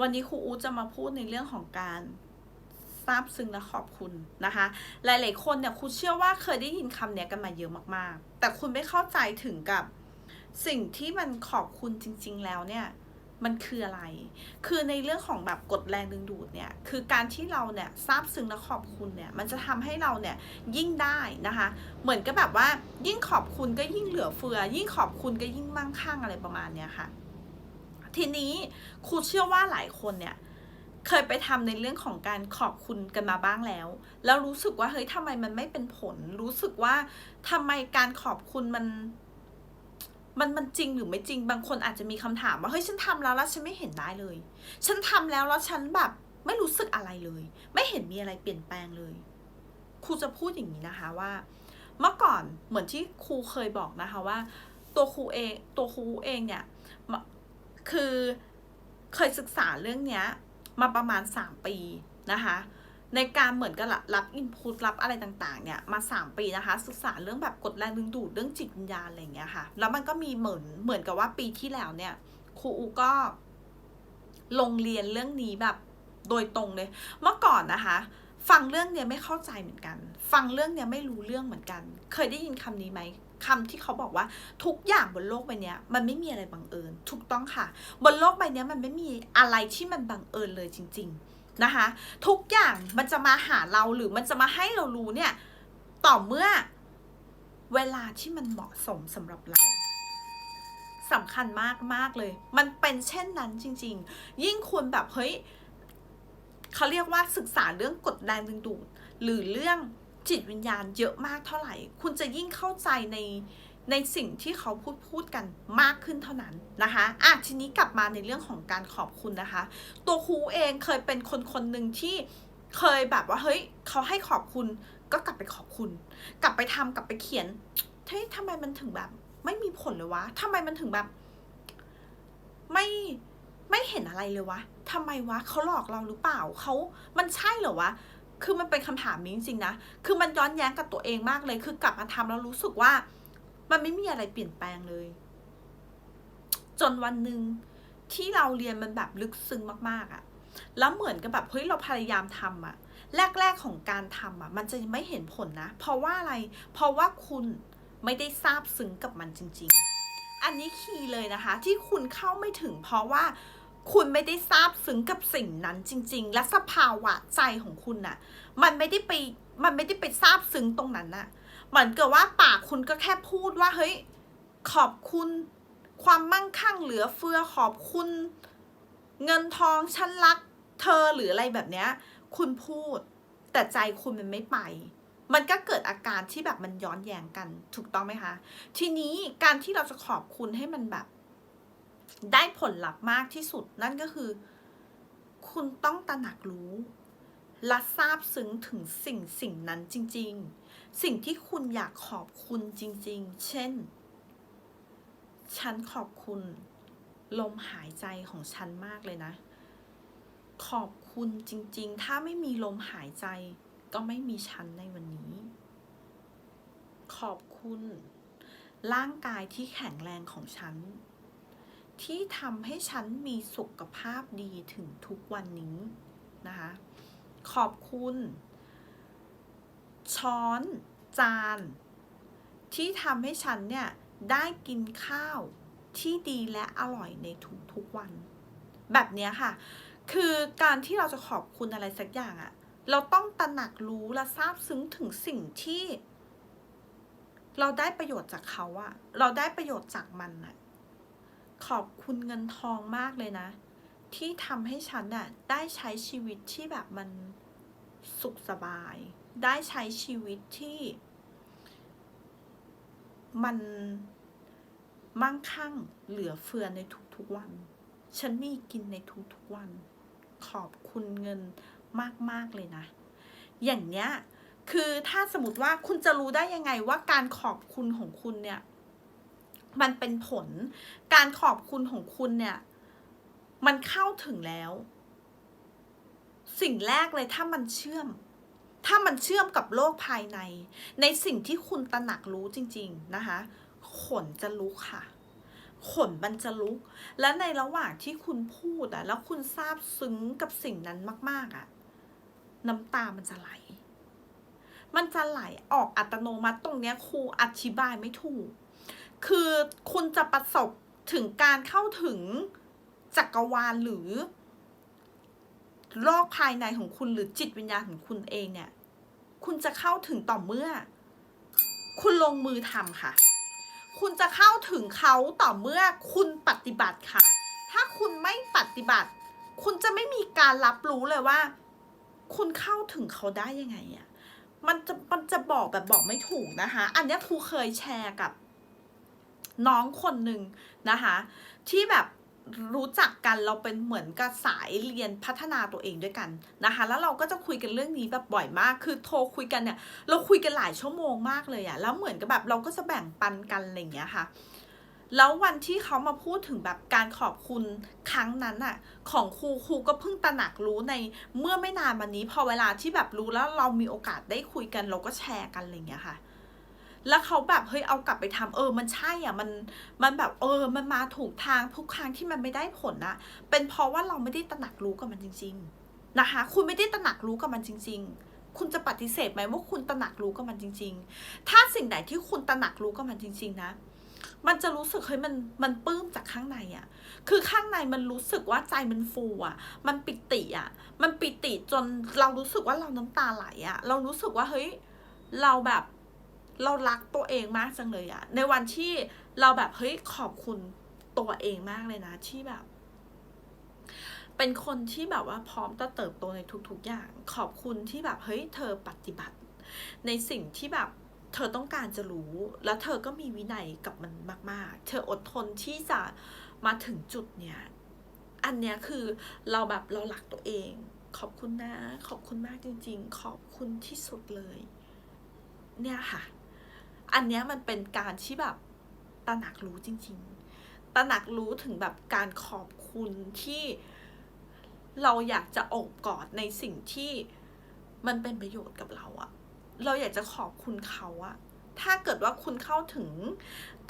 วันนี้ครูอูจะมาพูดในเรื่องของการซาบซึ้งและขอบคุณนะคะ หลาย ๆ คนเนี่ยครูเชื่อว่าเคยได้ยินคำเนี้ยกันมาเยอะมาก ๆ แต่คุณไม่เข้าใจถึงกับสิ่งที่มันขอบคุณจริง ๆ แล้วเนี่ยมันคืออะไร คือในเรื่องของแบบกฎแรงดึงดูดเนี่ย คือการที่เราเนี่ยซาบซึ้งและขอบคุณเนี่ย มันจะทำให้เราเนี่ยยิ่งได้นะคะ เหมือนกับแบบว่ายิ่งขอบคุณก็ยิ่งเหลือเฟือ ยิ่งขอบคุณก็ยิ่งมั่งคั่งอะไรประมาณเนี้ยค่ะ ทีนี้ครูเชื่อว่าหลายคนเนี่ยเคยไปทำในเรื่องของการขอบคุณกันมาบ้างแล้ว แล้วรู้สึกว่าเฮ้ยทำไมมันไม่เป็นผล รู้สึกว่าทำไมการขอบคุณมัน มันมันจริงหรือไม่จริง บางคนอาจจะมีคำถามว่าเฮ้ยฉันทำแล้วแล้วฉันไม่เห็นได้เลย ฉันทำแล้วแล้วฉันแบบไม่รู้สึกอะไรเลย ไม่เห็นมีอะไรเปลี่ยนแปลงเลยครูจะพูดอย่างนี้นะคะว่า เมื่อก่อนเหมือนที่ครูเคยบอกนะคะว่า ตัวครูเองตัวครูเองเนี่ย คือเคยศึกษาเรื่องเนี้ยมาประมาณ 3 ปีนะคะ ในการเหมือนกับรับอินพุตรับอะไรต่างๆ เนี่ยมา 3 ปีนะคะ ศึกษาเรื่องแบบกฎแรงดึงดูดเรื่องจิตวิญญาณอะไรอย่างเงี้ยค่ะ แล้วมันก็มีเหมือนเหมือนกับว่าปีที่แล้วเนี่ยครูอูก็ลงเรียนเรื่องนี้แบบโดยตรงเลย เมื่อก่อนนะคะ ฟังเรื่องเนี้ยไม่เข้าใจเหมือนกัน ฟังเรื่องเนี้ยไม่รู้เรื่องเหมือนกัน เคยได้ยินคำนี้ไหม คำที่เขาบอกว่าทุกอย่างบนโลกใบนี้มันไม่มีอะไรบังเอิญถูกต้องค่ะ บนโลกใบนี้มันไม่มีอะไรที่มันบังเอิญเลยจริง ๆนะคะ ทุกอย่างมันจะมาหาเราหรือมันจะมาให้เรารู้เนี่ยต่อเมื่อเวลาที่มันเหมาะสมสำหรับเราสำคัญมากมากเลย มันเป็นเช่นนั้นจริง ๆ ยิ่งคุณแบบเฮ้ยเขาเรียกว่าศึกษาเรื่องกฎแรงดึงดูดหรือเรื่อง จิตวิญญาณเยอะมากเท่าไหร่ คุณจะยิ่งเข้าใจในในสิ่งที่เขาพูดพูดกันมากขึ้นเท่านั้นนะคะอะทีนี้กลับมาในเรื่องของการขอบคุณนะคะ ตัวครูเองเคยเป็นคนคนหนึ่งที่เคยแบบว่าเฮ้ยเขาให้ขอบคุณก็กลับไปขอบคุณ กลับไปทำกลับไปเขียนเฮ้ยทำไมมันถึงแบบ ไม่มีผลเลยวะทำไมมันถึงแบบ ไม่ไม่เห็นอะไรเลยวะทำไมวะเขาหลอกเราหรือเปล่าเขามันใช่เหรอวะ คือมันเป็นคำถามนี้จริงๆนะ คือมันย้อนแย้งกับตัวเองมากเลย คือกลับมาทำแล้วรู้สึกว่า มันไม่มีอะไรเปลี่ยนแปลงเลย จนวันหนึ่งที่เราเรียนมันแบบลึกซึ้งมากๆอะ่ะแล้วเหมือนกับแบบเฮ้ยเราพยายามทำอะ่ะแรก ๆของการทำอะมันจะไม่เห็นผลนะ เพราะว่าอะไร เพราะว่าคุณไม่ได้ซาบซึ้งกับมันจริง ๆ อันนี้คีย์เลยนะคะ ที่คุณเข้าไม่ถึงเพราะว่า คุณไม่ได้ซาบซึ้งกับสิ่งนั้นจริง ๆ และสภาวะใจของคุณน่ะ มันไม่ได้ไปมันไม่ได้ไปซาบซึ้งตรงนั้นน่ะเหมือนกับว่าปากคุณก็แค่พูดว่าเฮ้ยขอบคุณความมั่งคั่งเหลือเฟือขอบคุณ เงินทองฉันรักเธอหรืออะไรแบบเนี้ย คุณพูด แต่ใจคุณมันไม่ไป มันก็เกิดอาการที่แบบมันย้อนแย้งกันถูกต้องไหมคะ ทีนี้การที่เราจะขอบคุณให้มันแบบ ได้ผลลัพธ์มากที่สุดนั่นก็คือ คุณต้องตระหนักรู้ และทราบซึ้งถึงสิ่งสิ่งนั้นจริง ๆ สิ่งที่คุณอยากขอบคุณจริง ๆ เช่น ฉันขอบคุณ ลมหายใจของฉันมากเลยนะ ขอบคุณจริง ๆ ถ้าไม่มีลมหายใจ ก็ไม่มีฉันในวันนี้ ขอบคุณ ร่างกายที่แข็งแรงของฉัน ที่ทำให้ฉันมีสุขภาพดีถึงทุกวันนี้นะคะ ขอบคุณ ช้อน จาน ที่ทำให้ฉันเนี่ย ได้กินข้าวที่ดีและอร่อยในทุกๆวัน แบบนี้ค่ะ คือการที่เราจะขอบคุณอะไรสักอย่างอะเราต้องตระหนักรู้และทราบซึ้งถึงสิ่งที่ เราได้ประโยชน์จากเขาอะเราได้ประโยชน์จากมันอะ ขอบคุณเงินทองมากเลยนะ ที่ทำให้ฉันน่ะได้ใช้ชีวิตที่แบบมันสุขสบาย ได้ใช้ชีวิตที่มันมั่งคั่งเหลือเฟือในทุกๆวัน ฉันมีกินในทุกๆวัน ขอบคุณเงินมากๆเลยนะ อย่างเนี้ย คือถ้าสมมติว่าคุณจะรู้ได้ยังไงว่าการขอบคุณของคุณเนี่ย มันเป็นผล การขอบคุณของคุณเนี่ย มันเข้าถึงแล้ว สิ่งแรกเลยถ้ามันเชื่อม ถ้ามันเชื่อมกับโลกภายใน ในสิ่งที่คุณตระหนักรู้จริง ๆนะคะ ขนจะลุกค่ะ ขนมันจะลุก และในระหว่างที่คุณพูดอะแล้วคุณซาบซึ้งกับสิ่งนั้นมาก ๆอะน้ำตามันจะไหล มันจะไหลออกอัตโนมัติตรงเนี้ยครูอธิบายไม่ถูก คือคุณจะประสบถึงการเข้าถึงจักรวาลหรือ โลกภายในของคุณหรือจิตวิญญาณของคุณเองเนี่ย คุณจะเข้าถึงต่อเมื่อ คุณลงมือทำค่ะ คุณจะเข้าถึงเขาต่อเมื่อคุณปฏิบัติค่ะ ถ้าคุณไม่ปฏิบัติ คุณจะไม่มีการรับรู้เลยว่า คุณเข้าถึงเขาได้ยังไงอะมันจะมันจะบอกแบบบอกไม่ถูกนะคะ อันนี้ครูเคยแชร์กับ น้องคนหนึ่งนะคะ ที่แบบรู้จักกันเราเป็นเหมือนกับสายเรียนพัฒนาตัวเองด้วยกันนะคะ แล้วเราก็จะคุยกันเรื่องนี้แบบบ่อยมาก คือโทรคุยกันเนี่ย เราคุยกันหลายชั่วโมงมากเลยอะแล้วเหมือนกับแบบเราก็จะแบ่งปันกันอะไรอย่างเงี้ยค่ะ แล้ววันที่เขามาพูดถึงแบบการขอบคุณครั้งนั้นอะของครูครูก็เพิ่งตระหนักรู้ในเมื่อไม่นานมานี้ พอเวลาที่แบบรู้แล้วเรามีโอกาสได้คุยกัน เราก็แชร์กันอะไรอย่างเงี้ยค่ะ แล้วเขาแบบเฮ้ยเอากลับไปทำเออ มันใช่อะมันมันแบบเออ มันมาถูกทางทุกครั้งที่มันไม่ได้ผลนะเป็นเพราะว่าเราไม่ได้ตระหนักรู้กับมันจริง ๆนะคะ คุณไม่ได้ตระหนักรู้กับมันจริง ๆ คุณจะปฏิเสธไหมว่าคุณตระหนักรู้กับมันจริง ๆ ถ้าสิ่งไหนที่คุณตระหนักรู้กับมันจริง ๆ นะมันจะรู้สึกเฮ้ยมันมันปลื้มจากข้างในอะ่ะ คือข้างในมันรู้สึกว่าใจมันฟูอะ่ะ มันปิติอะ่ะ มันปิติจนเรารู้สึกว่าเราน้ำตาไหลอะ่ะ เรารู้สึกว่าเฮ้ยเราแบบ เรารักตัวเองมากจังเลยอะในวันที่เราแบบเฮ้ยขอบคุณตัวเองมากเลยนะที่แบบ เป็นคนที่แบบว่าพร้อมจะเติบโตในทุก ๆ อย่าง ขอบคุณที่แบบเฮ้ยเธอปฏิบัติ ในสิ่งที่แบบเธอต้องการจะรู้ แล้วเธอก็มีวินัยกับมันมาก ๆ เธออดทนที่จะมาถึงจุดเนี้ยอันเนี้ยคือเราแบบเราหลักตัวเอง ขอบคุณนะ ขอบคุณมากจริง ๆ ขอบคุณที่สุดเลย เนี่ยค่ะ อันเนี้ยมันเป็นการที่แบบตระหนักรู้จริง ๆ ตระหนักรู้ถึงแบบการขอบคุณที่เราอยากจะโอบกอดในสิ่งที่มันเป็นประโยชน์กับเราอะเราอยากจะขอบคุณเขาอะถ้าเกิดว่าคุณเข้าถึง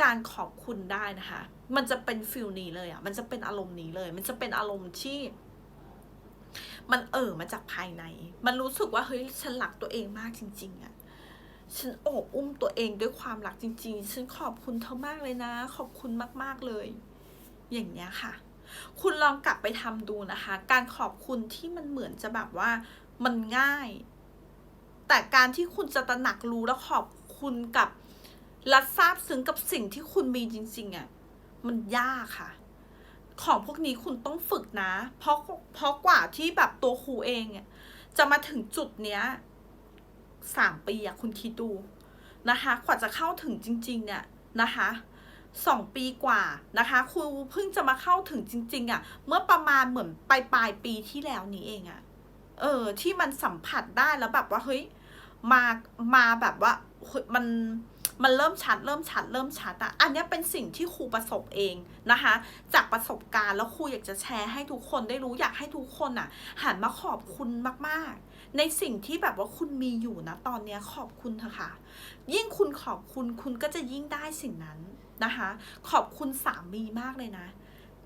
การขอบคุณได้นะคะ มันจะเป็นฟิลนี้เลยอะมันจะเป็นอารมณ์นี้เลย มันจะเป็นอารมณ์ที่ มันเอ่อมาจากภายใน มันรู้สึกว่าเฮ้ยฉันรักตัวเองมากจริง ๆอะ ฉันโอบอุ้มตัวเองด้วยความรักจริง ๆ ฉันขอบคุณเธอมากเลยนะ ขอบคุณมากๆเลย อย่างเนี้ยค่ะ คุณลองกลับไปทำดูนะคะ การขอบคุณที่มันเหมือนจะแบบว่ามันง่าย แต่การที่คุณจะตระหนักรู้แล้วขอบคุณกับและซาบซึ้งกับสิ่งที่คุณมีจริง ๆอะ่ะ มันยากค่ะ ของพวกนี้คุณต้องฝึกนะ เพราะเพราะกว่าที่แบบตัวครูเองอะจะมาถึงจุดเนี้ย สามปีอะคุณคิดดูนะคะกว่าจะเข้าถึงจริง ๆ เนี่ยนะคะสองปีกว่านะคะครูเพิ่งจะมาเข้าถึงจริง ๆอะ่ะ เมื่อประมาณเหมือนปลายปลายปีที่แล้วนี้เองอะ่ะ เออ ที่มันสัมผัสได้แล้วแบบว่าเฮ้ยมามาแบบว่ามัน มันเริ่มชัด เริ่มชัด เริ่มชัดอะอันนี้เป็นสิ่งที่ครูประสบเองนะคะ จากประสบการณ์แล้วครูอยากจะแชร์ให้ทุกคนได้รู้อยากให้ทุกคนอะหันมาขอบคุณมากๆ ในสิ่งที่แบบว่าคุณมีอยู่นะตอนนี้ขอบคุณเถอะค่ะ ยิ่งคุณขอบคุณคุณก็จะยิ่งได้สิ่งนั้นนะคะ ขอบคุณสามีมากเลยนะ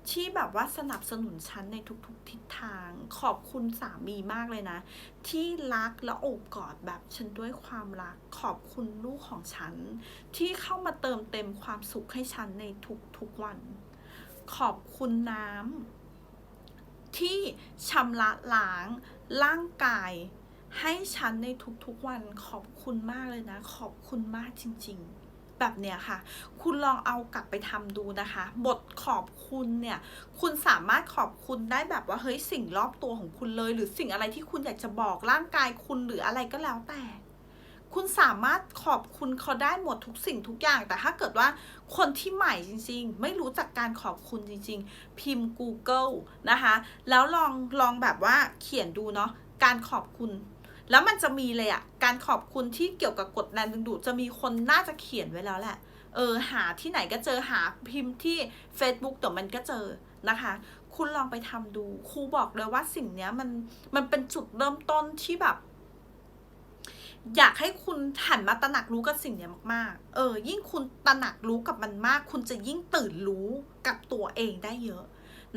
ที่แบบว่าสนับสนุนฉันในทุกๆทิศทาง ขอบคุณสามีมากเลยนะ ที่รักและโอบกอดแบบฉันด้วยความรัก ขอบคุณลูกของฉัน ที่เข้ามาเติมเต็มความสุขให้ฉันในทุกๆวัน ขอบคุณน้ำที่ชำระล้างร่างกาย ให้ฉันในทุกๆวัน ขอบคุณมากเลยนะ ขอบคุณมากจริง ๆ แบบเนี้ยค่ะ คุณลองเอากลับไปทำดูนะคะ บทขอบคุณเนี่ย คุณสามารถขอบคุณได้แบบว่าเฮ้ยสิ่งรอบตัวของคุณเลย หรือสิ่งอะไรที่คุณอยากจะบอกร่างกายคุณหรืออะไรก็แล้วแต่คุณสามารถขอบคุณเขาได้หมดทุกสิ่งทุกอย่าง แต่ถ้าเกิดว่าคนที่ใหม่จริง ๆ ไม่รู้จักการขอบคุณจริง ๆ พิมพ์ Google นะคะ แล้วลองลองแบบว่าเขียนดูเนาะการขอบคุณ แล้วมันจะมีเลยอะการขอบคุณที่เกี่ยวกับกฎแรงดึงดูดจะมีคนน่าจะเขียนไว้แล้วแหละ เออ หาที่ไหนก็เจอหาพิมพ์ที่ Facebook เดี๋ยวมันก็เจอนะคะ คุณลองไปทำดูครูบอกเลยว่าสิ่งเนี้ยมันมันเป็นจุดเริ่มต้นที่แบบ อยากให้คุณหันมาตระหนักรู้กับสิ่งเนี้ยมากๆ เออ ยิ่งคุณตระหนักรู้กับมันมาก คุณจะยิ่งตื่นรู้กับตัวเองได้เยอะ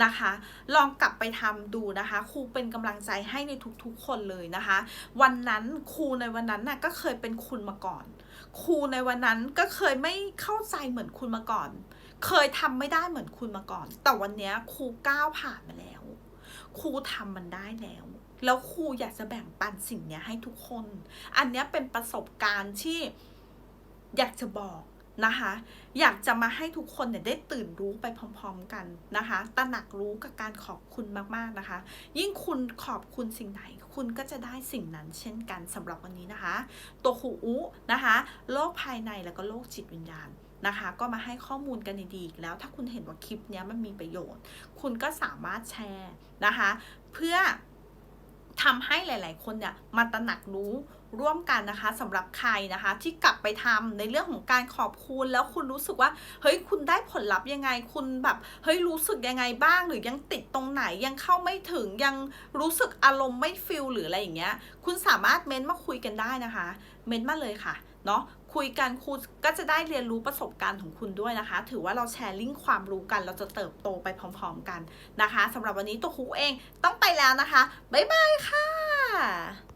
นะคะ ลองกลับไปทำดูนะคะ ครูเป็นกำลังใจให้ในทุกๆคนเลยนะคะ วันนั้นครูในวันนั้นน่ะก็เคยเป็นคุณมาก่อน ครูในวันนั้นก็เคยไม่เข้าใจเหมือนคุณมาก่อน เคยทำไม่ได้เหมือนคุณมาก่อน แต่วันนี้ครูก้าวผ่านมาแล้ว ครูทำมันได้แล้วแล้วครูอยากจะแบ่งปันสิ่งนี้ให้ทุกคน อันนี้เป็นประสบการณ์ที่อยากจะบอก นะคะ อยากจะมาให้ทุกคนเนี่ยได้ตื่นรู้ไปพร้อมๆกันนะคะตระหนักรู้กับการขอบคุณมากๆนะคะ ยิ่งคุณขอบคุณสิ่งไหน คุณก็จะได้สิ่งนั้นเช่นกันสำหรับวันนี้นะคะ ตัวคูอุนะคะโลกภายในแล้วก็โลกจิตวิญญาณนะคะ ก็มาให้ข้อมูลกันดีๆอีกแล้วถ้าคุณเห็นว่าคลิปนี้มันมีประโยชน์ คุณก็สามารถแชร์นะคะ เพื่อทำให้หลาย ๆ คนเนี่ยมาตระหนักรู้ ร่วมกันนะคะสำหรับใครนะคะ ที่กลับไปทำในเรื่องของการขอบคุณแล้วคุณรู้สึกว่าเฮ้ยคุณได้ผลลัพธ์ยังไง คุณแบบเฮ้ยรู้สึกยังไงบ้าง หรือยังติดตรงไหนยังเข้าไม่ถึงยังรู้สึกอารมณ์ไม่ฟิลหรืออะไรอย่างเงี้ย คุณสามารถเม้นมาคุยกันได้นะคะ เม้นมาเลยค่ะเนาะคุยกันครูก็จะได้เรียนรู้ประสบการณ์ของคุณด้วยนะคะ ถือว่าเราแชร์ลิงก์ความรู้กัน เราจะเติบโตไปพร้อม ๆ กันนะคะสำหรับวันนี้ตัวครูเองต้องไปแล้วนะคะ บ๊ายบายค่ะ